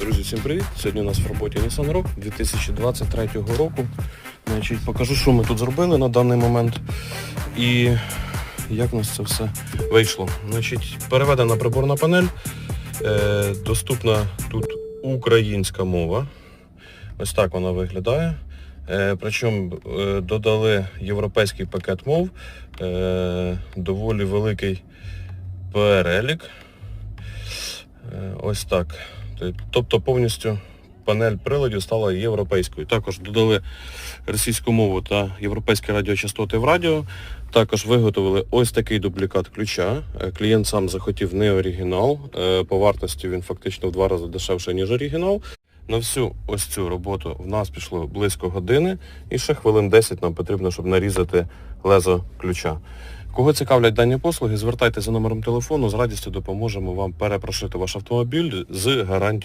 Друзі, всім привіт! Сьогодні у нас в роботі Nissan Rogue 2023 року. Значить, покажу, що ми тут зробили на даний момент і як у нас це все вийшло. Значить, переведена приборна панель, е, доступна тут українська мова. Ось так вона виглядає. Е, причому е, додали європейський пакет мов, е, доволі великий перелік. Е, ось так. Тобто повністю панель приладів стала європейською. Також додали російську мову та європейські радіочастоти в радіо. Також виготовили ось такий дублікат ключа. Е, Клієнт сам захотів не оригінал. Е, По вартості він фактично в два рази дешевше, ніж оригінал. На всю ось цю роботу в нас пішло близько години і ще хвилин 10 нам потрібно, щоб нарізати лезо ключа. Кого цікавлять дані послуги, звертайтеся за номером телефону, з радістю допоможемо вам перепрошити ваш автомобіль з гарантією.